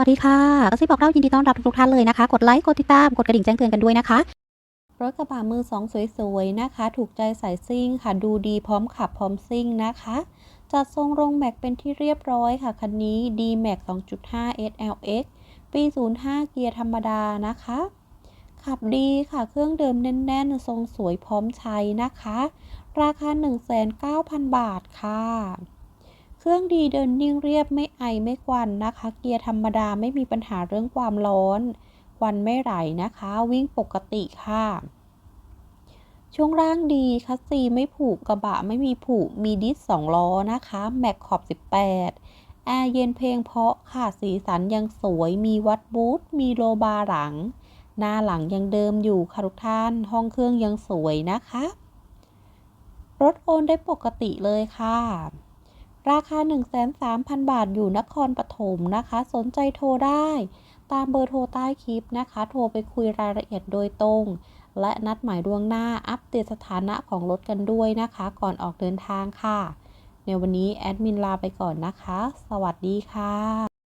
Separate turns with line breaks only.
วัสดีค่ะกระซิบบอกเล่ายินดีต้อนรับทุกท่านเลยนะคะ กดไลค์ กดติดตาม กดกระดิ่งแจ้งเตือนกันด้วยนะคะ รถกระบะมือสองสวยๆนะคะ ถูกใจสายซิ่งค่ะ ดูดีพร้อมขับพร้อมซิ่งนะคะ จัดทรงโรงแม็กเป็นที่เรียบร้อยค่ะ คันนี้ D Max 2.5 SLX ปี 05 เกียร์ธรรมดานะคะ ขับดีค่ะ เครื่องเดิมแน่นๆ ทรงสวยพร้อมใช้นะคะ ราคา 1,900,000บาทค่ะ เครื่องดีเดินนิ่งเรียบไม่ไอไม่ควันนะคะ เกียร์ธรรมดาไม่มีปัญหาเรื่องความร้อนควันไม่ไหลนะคะ วิ่งปกติค่ะ ช่วงล่างดีคัสซีไม่ผูกกระบะไม่มีผูกมีดิสสองล้อนะคะแม็กขอบ 18 แอร์เย็นเพลงเพาะค่ะสีสันยังสวยมีวัดบูทมีโลบาร์หลัง หน้าหลังยังเดิมอยู่ค่ะทุกท่าน ห้องเครื่องยังสวยนะคะ รถโอนได้ปกติเลยค่ะ ราคา 1,300,000 บาทอยู่นครปฐมนะคะ สนใจโทรได้ ตามเบอร์โทรใต้คลิปนะคะ โทรไปคุยรายละเอียดโดยตรง และนัดหมายล่วงหน้าอัปเดตสถานะของรถกันด้วยนะคะ ก่อนออกเดินทางค่ะ ในวันนี้แอดมินลาไปก่อนนะคะ สวัสดีค่ะ